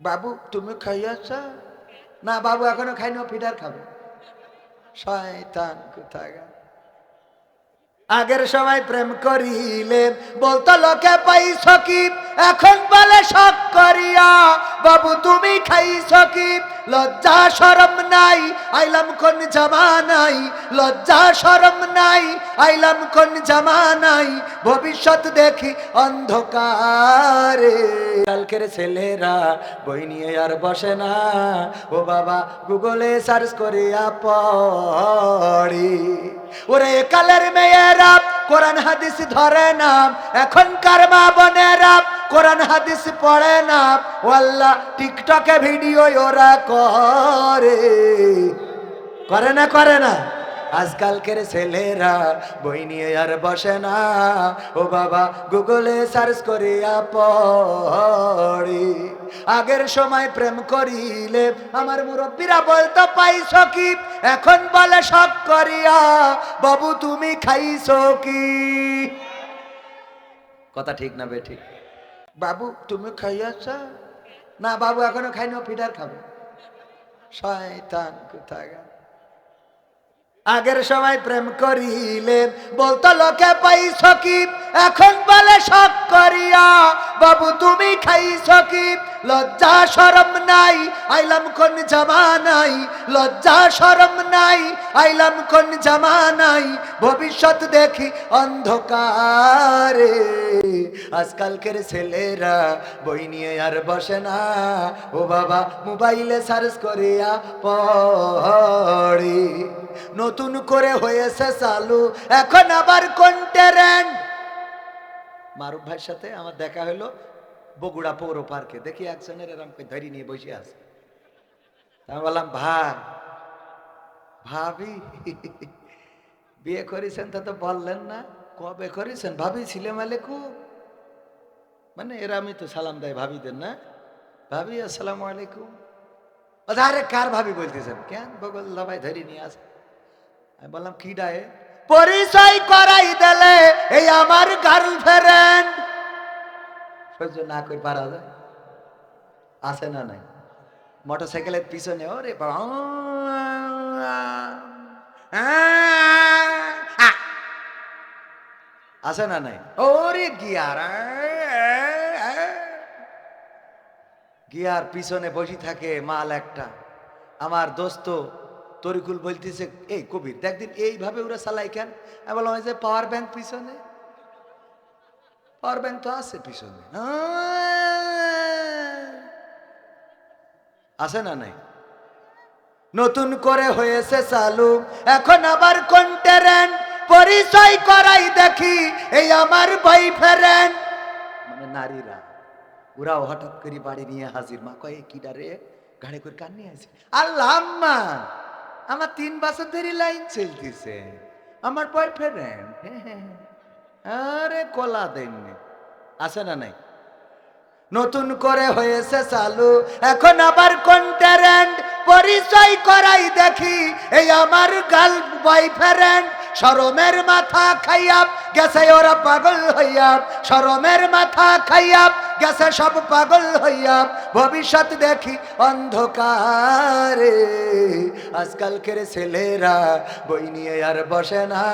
বাবু তুমি খাইয়াছ? না, বাবু, এখনও খাই না ফিডার খাবে। শয়তান কোথায় আগের সময় প্রেম করিলে বলতো, লোকে পাইছ কি? এখন বলে শখ করিয়া, বাবু, তুমি খাইছ কি? লজ্জা সরম নাই, আইলাম কোন জামা নাই, লজ্জা সরম নাই, আইলাম কোন জামা নাই, ভবিষ্যৎ দেখি অন্ধকারে। কালকের ছেলেরা বই নিয়ে আর বসে না। ও বাবা, গুগলে সার্চ করিয়া পড়ি। ওরে কালের মেয়েরা কোরআন হাদিস ধরে না। এখনকার মা বোনেরা কোরআন হাদিস পড়ে না। ওয়াল্লাহ, টিকটকে ভিডিও ওরা করে। করে না করে না। আজকালকের ছেলেরা বই নিয়ে আর বসে না। ও বাবা, গুগলে সার্চ করিয়া পড়ি। আগের সময় প্রেম করিলে আমার মুরব্বীরা বলতো, পাইছ কি? এখন বলে শখ করিয়া। বাবু, তুমি খাইছ কি? কথা ঠিক না বে, ঠিক। বাবু, তুমি খাইয়াছ? না, বাবু, এখনও খাইনি ফিডার খাবে। শয়তান কোথায় আগের সময় প্রেম করিলে বলতো, লোকে পাইছ কি? এখন বলে শখ করিয়া। বাবু, তুমি খাইছ কি? লজ্জা সরম নাই, আইলাম কোন জামা নাই। লজ্জা সরম নাই, আইলাম কোন জামা নাই। ভবিষ্যৎ দেখি অন্ধকারে। আজকালকের ছেলেরা বই নিয়ে আর বসে না। ও বাবা, মোবাইলে সার্চ করিয়া পড়ি। নতুন করে হয়েছে চালু, এখন আবার কন্টেরেন্ট মারুফ ভাইয়ের সাথে আমার দেখা হলো বগুড়া পৌর পার্কে। দেখি একজনের এরকম ধরি নিয়ে বসে আছে। আমি বললাম ভাই ভাবি, বিয়ে করেছেন তা তো বললেন না। কবে করেছেন? ভাবি ছিলে মালে খুব মানে এরা আমি তো সালাম দেয় ভাবিদের না? ভাবি আসসালামু আলাইকুম। আচ্ছা, আরে কার ভাবি বলতেছেন? কেন? বগল ভাই ধরি নিয়ে আসে। আমি বললাম কি ডায়ে পরিচয় করাই দিলে এই আমার গার্লফ্রেন্ড সহ্য না করে পারা যায়। আছে না নাই। মোটর সাইকেলের পিছনে ওরে বাবা আছে না নাই। ওরে গিয়ার গিয়ার পিছনে বসে থাকে মাল একটা। আমার দোস্ত তরিকুল বলতেছে, এই কবির, দেখদিন এইভাবে ওরা চালাই কেন? আমি বললাম যে পাওয়ার ব্যাংক পিছনে। পাওয়ার ব্যাংক তো আছে পিছনে। আছে না নাই? নতুন করে হয়েছে চালু। এখন আবার কন্টেরেন্ট পরিচয় করাই দেখি, এই আমার বয়ফ্রেন্ড মানে নারীরা। ওরাও হঠাৎ করে বাড়ি নিয়ে হাজির। মা কয়ে কি ডারে গাড়ি করে কান নিয়ে আসে আল্লাহ আমার তিন বছর ধরে লাইন চলতেছে। আমার বয়ফ্রেন্ড আরে, কলা দেননি আছে না নাই? নতুন করে হয়েছে চালু। এখন আবার কন্টেরেন্ট পরিচয় করাই দেখি। এই আমার গার্ল বয়ফ্রেন্ড সরমের মাথা খাইয়া গেছে ওরা পাগল হইয়া সরমের মাথা খাইয়া গেছে সব পাগল হইয়া। ভবিষ্যৎ দেখি অন্ধকারে। আজকালকের ছেলেরা বই নিয়ে আর বসে না।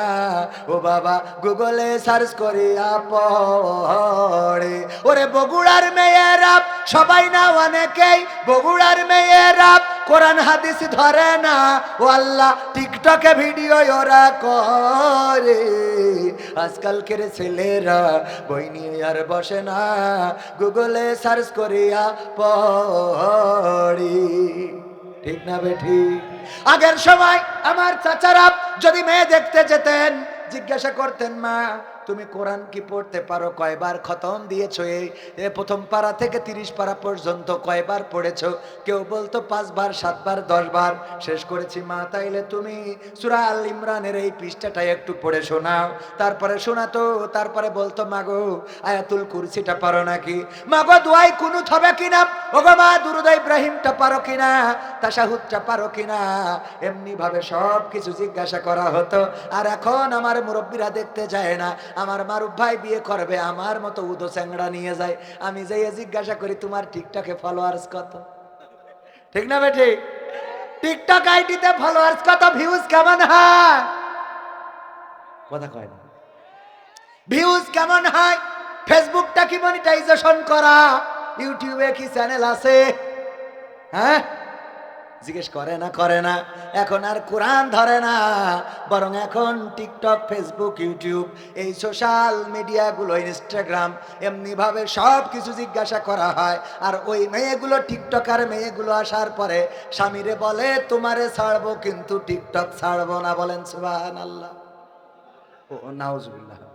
ও বাবা, গুগলে সার্চ করিয়া পড়ে। ওরে বগুড়ার মেয়েরা, সবাই না অনেকেই বগুড়ার মেয়েরা। কোরআন হাদিস ধরে না। ও আল্লাহ, টিকটকে ভিডিও ওরা করে। আজকালকের ছেলেরা বই নিয়ে আর বসে না। গুগলে সার্চ করিয়া পড়ি। ঠিক না বেঠি? আগের সময় আমার চাচারা যদি মেয়ে দেখতে যেতেন, জিজ্ঞাসা করতেন মা তুমি কোরআন কি পড়তে পারো? কয়বার খতম দিয়েছ এই? প্রথম পারা থেকে তিরিশ পারা পর্যন্ত কয়বার পড়েছো? কেউ বলতো পাঁচবার, সাতবার, দশবার। শেষ করেছি মা, তাইলে তুমি সুরা আল ইমরানের এই পৃষ্ঠাটা একটু পড়ে শোনাও। তারপরে শোনাতো, তারপরে বলতো মাগো আয়াতুল কুরসিটা পারো নাকি? মাগো দোয়াই কুনুত হবে কিনা? ওগো মা, দুরুদ ইব্রাহিমটা পারো কিনা? তাশাহুদটা পারো কিনা? এমনি ভাবে সব কিছু জিজ্ঞাসা করা হতো। আর এখন আমার মুরব্বীরা দেখতে যায় না। আমার মারুফ ভাই বিয়ে করবে, আমার মতো উদো চ্যাংড়া নিয়ে যায়। আমি যাই জিজ্ঞাসা করি, তোমার টিকটকে ফলোয়ার্স কত? ঠিক না বেঠি? টিকটক আইডিতে ফলোয়ার্স কত? ভিউজ কেমন হয়? কথা কয় না। ভিউজ কেমন হয়? ফেসবুকটা কি মনিটাইজেশন করা? ইউটিউবে কি চ্যানেল আছে? হ্যাঁ? জিজ্ঞেস করে না করে না। এখন আর কোরআন ধরে না, বরং এখন টিকটক, ফেসবুক, ইউটিউব, এই সোশ্যাল মিডিয়াগুলো, ইনস্টাগ্রাম, এমনিভাবে সব কিছু জিজ্ঞাসা করা হয়। আর ওই মেয়েগুলো, টিকটকার মেয়েগুলো আসার পরে স্বামীরে বলে, তোমারে ছাড়বো কিন্তু টিকটক ছাড়বো না, বলেন সুবাহান আল্লাহ ও, নাউজুবিল্লাহ।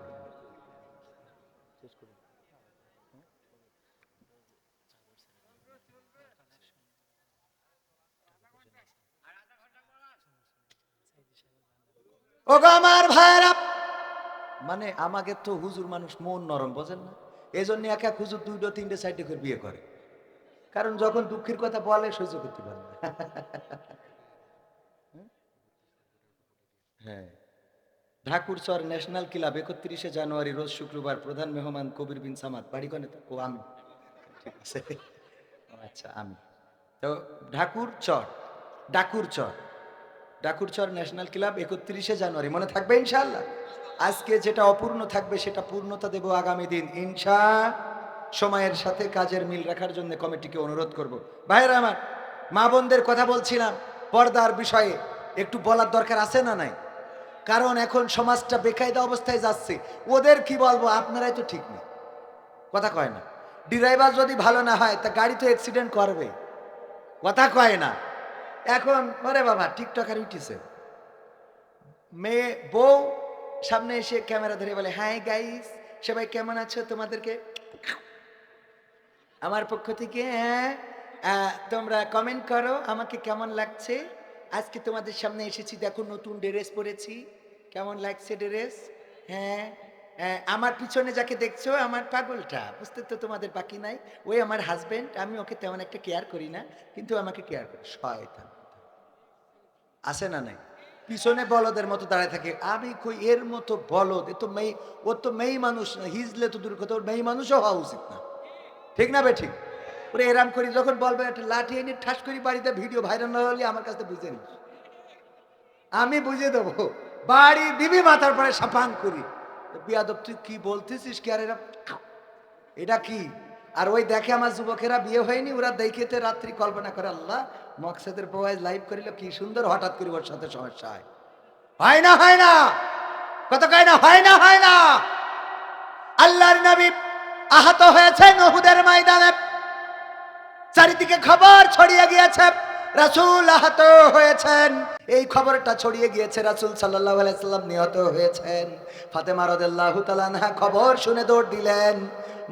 আমার ভাইরা মানে আমাকে তো হুজুর মানুষ মন নরম, বোঝেন না? এই জন্য এক এক হুজুর দুইটো, তিনটে সাইডে করে বিয়ে করে। কারণ যখন দুঃখের কথা বলে, সহ্য করতে পারে না। হ্যাঁ। ঠাকুরচর ন্যাশনাল ক্লাব একত্রিশে জানুয়ারি, রোজ শুক্রবার প্রধান মেহমান কবির বিন সামাদ। বাড়ি কনে ও, আমি। ঠিক আছে। আচ্ছা আমি। তো ঢাকুর চর, ডাকুর চর। ডাকুরচর ন্যাশনাল ক্লাব একত্রিশে জানুয়ারি, মনে থাকবে ইনশাল্লাহ আজকে যেটা অপূর্ণ থাকবে সেটা পূর্ণতা দেব আগামী দিন, ইনশা সময়ের সাথে কাজের মিল রাখার জন্য কমিটিকে অনুরোধ করব। ভাইয়েরা আমার, মা বোনদের কথা বলছিলাম, পর্দার বিষয়ে একটু বলার দরকার আছে না নাই? কারণ এখন সমাজটা বেকায়দা অবস্থায় যাচ্ছে, ওদের কি বলব, আপনারাই তো ঠিক নেই কথা কয় না। ড্রাইভার যদি ভালো না হয়, তা গাড়ি তো অ্যাক্সিডেন্ট করবে। কথা কয় না। এখন ওরে বাবা টিকটকার উঠেছে মেয়ে বউ সামনে এসে ক্যামেরা ধরে বলে হাই গাইস সবাই কেমন আছো তোমাদেরকে? আমার পক্ষ থেকে হ্যাঁ তোমরা কমেন্ট করো আমাকে কেমন লাগছে? আজকে তোমাদের সামনে এসেছি দেখো নতুন ড্রেস পরেছি। কেমন লাগছে ড্রেস হ্যাঁ, আমার পিছনে যাকে দেখছ, আমার পাগলটা। বুঝতে তো তোমাদের বাকি নাই। ওই আমার হাজবেন্ড আমি ওকে তেমন একটা কেয়ার করি না, কিন্তু আমাকে কেয়ার করে। শয়তান। আছে না নাই? পিছনে বলদের মতো দাঁড়ায় থাকে। আমি কই, এর মতো বলদ? এ তো মেয়ে, ও তো মেয়ে মানুষ না, হিজলে তো দূর কথা, ওর মেয়ে মানুষও হওয়া উচিত না। ঠিক না বে ঠিক? ওরে এরাম করি, যখন বলবে, একটা লাঠি এনে ঠাস করি বাড়িতে, ভিডিও ভাইরাল না হলে আমার কাছে বুঝে নিস। আমি বুঝে দেবো। বাড়ি দিবি মাথার পরে সাপাং করি। বিয়াদব, তুই কি বলতেছিস এটা কি? আর ওই দেখে আমার যুবকেরা বিয়ে হয়নি, ওরা দেখেতে রাত্রি কল্পনা করে, আল্লাহ, মকসেদের লাইভ করিল, কি সুন্দর হঠাৎ করে ওর সাথে সমস্যা হয়। হয় না হয় না! কত কয় না, হয় না হয় না! আল্লাহর নবী আহত হয়েছেন ওহুদের ময়দানে। চারিদিকে খবর ছড়িয়ে গিয়েছে, রাসূল আহত হয়েছেন। এই খবরটা ছড়িয়ে গিয়েছে, রাসুল সাল্লাল্লাহু আলাইহি সাল্লাম নিহত হয়েছেন। ফাতেমা রাদিয়াল্লাহু তাআলা খবর শুনে দৌড় দিলেন।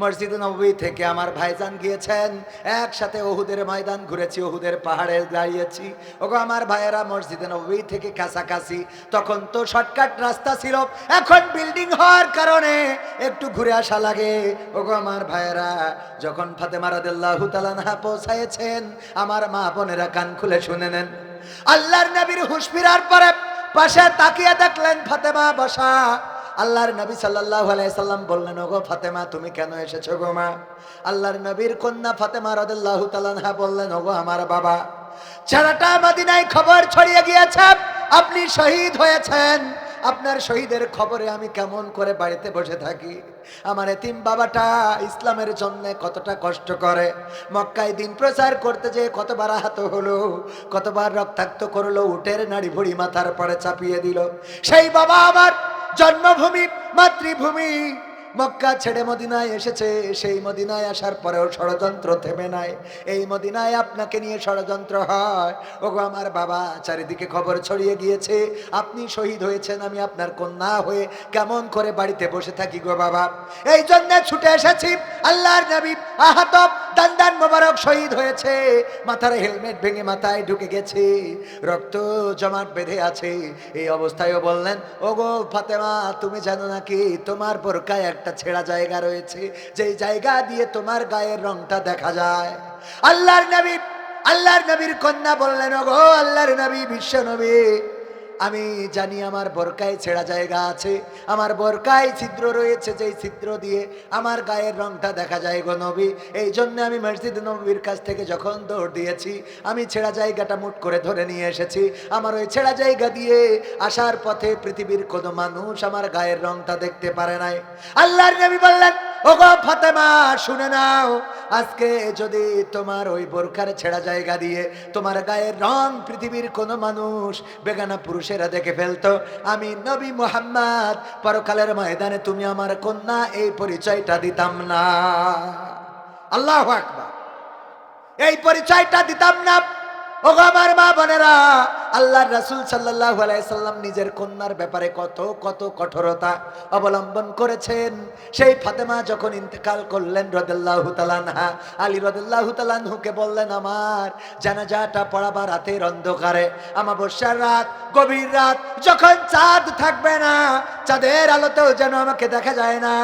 মসজিদ নবী থেকে আমার ভাইজান গিয়েছেন। একসাথে ওহুদের ময়দান ঘুরেছি, ওহুদের পাহাড়ে দাঁড়িয়েছি। ওগো আমার ভাইয়েরা, মসজিদে নবী থেকে কাছাকাছি। তখন তো শর্টকাট রাস্তা ছিল, এখন বিল্ডিং হওয়ার কারণে একটু ঘুরে আসা লাগে। ওগো আমার ভাইয়েরা, যখন ফাতেমা তাআলা পৌঁছায়েছেন আমার মা বোনেরা কান খুলে শুনে নেন। আল্লাহর নবীর হুশ ফিরার পরে পাশে তাকিয়ে দেখলেন ফাতেমা বসা। আল্লাহর নবী সাল্লাল্লাহু আলাইহি সাল্লাম বললেন, ওগো ফাতেমা, তুমি কেন এসেছ গো মা? আল্লাহর নবীর কন্যা ফাতেমা রাদিয়াল্লাহু তাআলা আনহা বললেন, ওগো আমার বাবা, ছেলেটা মদিনায় খবর ছড়িয়ে গিয়েছে, আপনি শহীদ হয়েছেন। আপনার শহীদের খবরে আমি কেমন করে বাড়িতে বসে থাকি? আমার এতিম বাবাটা ইসলামের জন্য কতটা কষ্ট করে। মক্কায় দিন প্রচার করতে যে কতবার আহত হলো, কতবার রক্তাক্ত করল, উটের নাড়ি ভুড়ি মাথার পরে চাপিয়ে দিল। সেই বাবা আমার জন্মভূমি, মাতৃভূমি। মক্কা ছেড়ে মদিনায় এসেছে। সেই মদিনায় আসার পরেও ষড়যন্ত্র থেমে নাই। এই মদিনায় আপনাকে নিয়ে ষড়যন্ত্র হয়। ওগো, আমার বাবা চারিদিকে খবর ছড়িয়ে গিয়েছে আপনি শহীদ হয়েছেন, আমি আপনার কন্যা হয়ে কেমন করে বাড়িতে বসে থাকি গো বাবা? এই জন্যে ছুটে এসেছি। আল্লাহর নবী আহত দান্দান মোবারক শহীদ হয়েছে। মাথার হেলমেট ভেঙে মাথায় ঢুকে গেছে। রক্ত জমাট বেঁধে আছে। এই অবস্থায়ও বললেন, ওগো ফাতেমা, তুমি জানো নাকি তোমার বোরকায় একটা ছেঁড়া জায়গা রয়েছে। যেই জায়গা দিয়ে তোমার গায়ের রংটা দেখা যায়। আল্লাহর নবী, আল্লাহর নবীর কন্যা বললেন, ওগো আল্লাহর নবী, বিশ্ব নবী আমি জানি আমার বরকায় ছেঁড়া জায়গা আছে। আমার বরকায় ছিদ্র রয়েছে যেই ছিদ্র দিয়ে আমার গায়ের রংটা দেখা যায় গো নবী। এই জন্য আমি মসজিদ নবীর কাছ থেকে যখন দৌড় দিয়েছি, আমি ছেঁড়া জায়গাটা মুট করে ধরে নিয়ে এসেছি। আমার ওই ছেঁড়া জায়গা দিয়ে আসার পথে পৃথিবীর কোনো মানুষ আমার গায়ের রংটা দেখতে পারে নাই। আল্লাহর নবী বললেন ওগো ফাতেমা, শুনে নাও। আজকে যদি তোমার ওই বোরখার ছেঁড়া জায়গা দিয়ে তোমার গায়ের রং পৃথিবীর কোনো মানুষ, বেগানা পুরুষেরা দেখে ফেলতো, আমি নবী মোহাম্মদ, পরকালের ময়দানে তুমি আমার কন্যা, এই পরিচয়টা দিতাম না। আল্লাহ আকবার। এই পরিচয়টা দিতাম না। ও আমার মা বোনেরা আল্লাহ রাসুল সাল্লাহ আলাইসাল্লাম নিজের কন্যার ব্যাপারে কত কত কঠোরতা অবলম্বন করেছেন। সেই ফাতেমা যখন ইন্তেকাল করলেন রদাল্লাহ তালানহা আলী রদাল্লাহ তালানহুকে বললেন, আমার জানাজাটা পড়াবার রাতের অন্ধকারে। আমাবস্যার রাত, গভীর রাত, যখন চাঁদ থাকবে না, চাঁদের আলোতেও যেন আমাকে দেখা যায় না।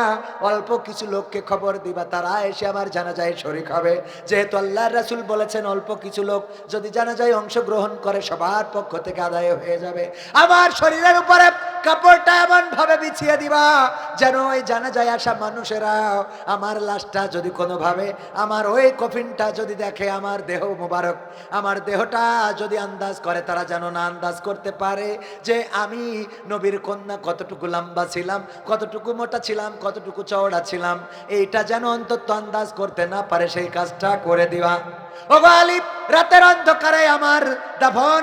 অল্প কিছু লোককে খবর দিবা, তারা এসে আমার জানাজায় শরিক হবে। যেহেতু আল্লাহ রাসুল বলেছেন, অল্প কিছু লোক যদি জানাজায় অংশগ্রহণ করে, সবার পক্ষ থেকে আদায় হয়ে যাবে। আমার শরীরের উপরে কাপড়টা এমন ভাবে বিছিয়ে দিবা যেন ওই জানাজায় আসা মানুষেরা আমার লাশটা যদি কোনোভাবে, আমার ওই কফিনটা যদি দেখে আমার দেহ মোবারক, আমার দেহটা যদি আন্দাজ করে, তারা যেন না আন্দাজ করতে পারে যে আমি নবীর কন্যা কতটুকু লম্বা ছিলাম, কতটুকু মোটা ছিলাম, কতটুকু চওড়া ছিলাম। এইটা যেন অন্তত আন্দাজ করতে না পারে, সেই কাজটা করে দিবা। রাতের অন্ধকারে আমার দাফন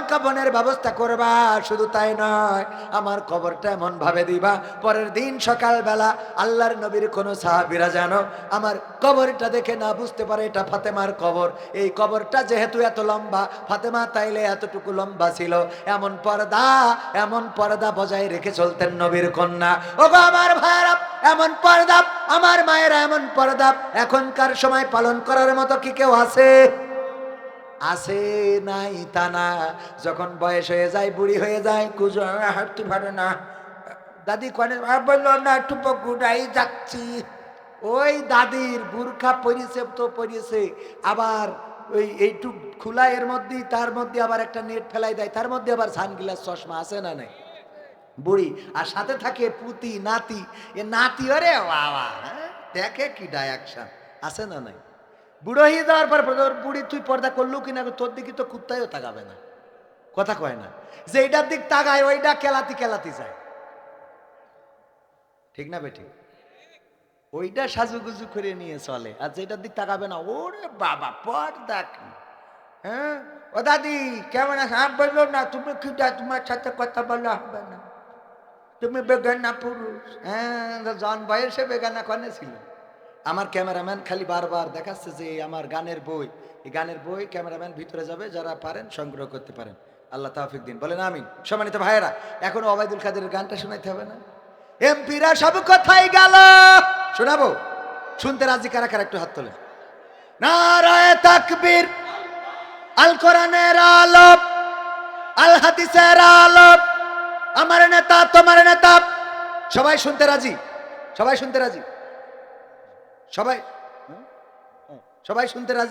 ব্যবস্থা করবা। শুধু তাই নয়, আমার কবরটা এমন ভাবে দিবা, পরের দিন সকালবেলা আল্লাহর নবীর কোন সাহাবিরা জানো আমার কবরটা দেখে না বুঝতে পারে এটা ফাতেমার কবর। এই কবরটা যেহেতু এত লম্বা, ফাতেমা তাইলে এতটুকু লম্বা ছিল। এমন পর্দা এমন পর্দা বজায় রেখে চলতেন নবীর কন্যা। ও গো আমার ভাইয়েরা, এমন পর্দা, আমার মায়েরা এমন পর্দা। এখনকার সময় পালন করার মতো কি কেউ আছে? আছে নাই তা না। যখন বয়স হয়ে যায়, বুড়ি হয়ে যায়, কুজো হাঁটতে পারে না। দাদি কনে বলল, না একটু গুড়াই যাচ্ছি। ওই দাদির বুরখা পরিছে, তো পরিছে। আবার ওই এইটু খোলা এর মধ্যেই, তার মধ্যে আবার একটা নেট ফেলাই দেয়। তার মধ্যে আবার সানগ্লাস, চশমা আছে না নাই? বুড়ি, আর সাথে থাকে পুতি, নাতি। এ নাতি, ওরে বাবা হ্যাঁ? দেখে কি ডায়াকশন, আছে না নাই? বুড়ো হয়ে যাওয়ার পর বুড়ি তুই পর্দা করলু কিনা তোর দিকে তো কুত্তাইও তাকাবে না। কথা কয় না। যে এইটার দিক তাকায় ওইটা কেলাতি কেলাতি যায়। ঠিক না বেঠিক ওইটা সাজুগুজু করে নিয়ে চলে। আর যেটার দিক তাকাবে না, ওরে বাবা, পর্দা কি? হ্যাঁ? ও দাদি, কেমন আছে? হ্যাঁ বলল না, তুমি কি তোমার সাথে কথা বলা হবে না? তুমি বেগানা পুরুষ। হ্যাঁ জন বয়সে বেগানা কনে ছিল? আমার ক্যামেরাম্যান খালি বারবার দেখাচ্ছে যে আমার গানের বই। এই গানের বই ক্যামেরাম্যান ভিতরে যাবে, যারা পারেন সংগ্রহ করতে পারেন। আল্লাহ তাফিক দিন। বলেন আমিন। সম্মানিত ভাইয়েরা, এখন ওবায়দুল কাদের গানটা শোনাইতে হবে না? এমপিরা সব কোথায় গেল। শোনাবো? শুনতে রাজি কারা কারা? একটু হাত তোলেন। নারায় আল কোরআনের আলোপ আল হাদিসের আমার নেতা, তোমার নেতা। সবাই শুনতে রাজি? সবাই শুনতে রাজি? সবাই হুম? সবাই শুনতে রাজি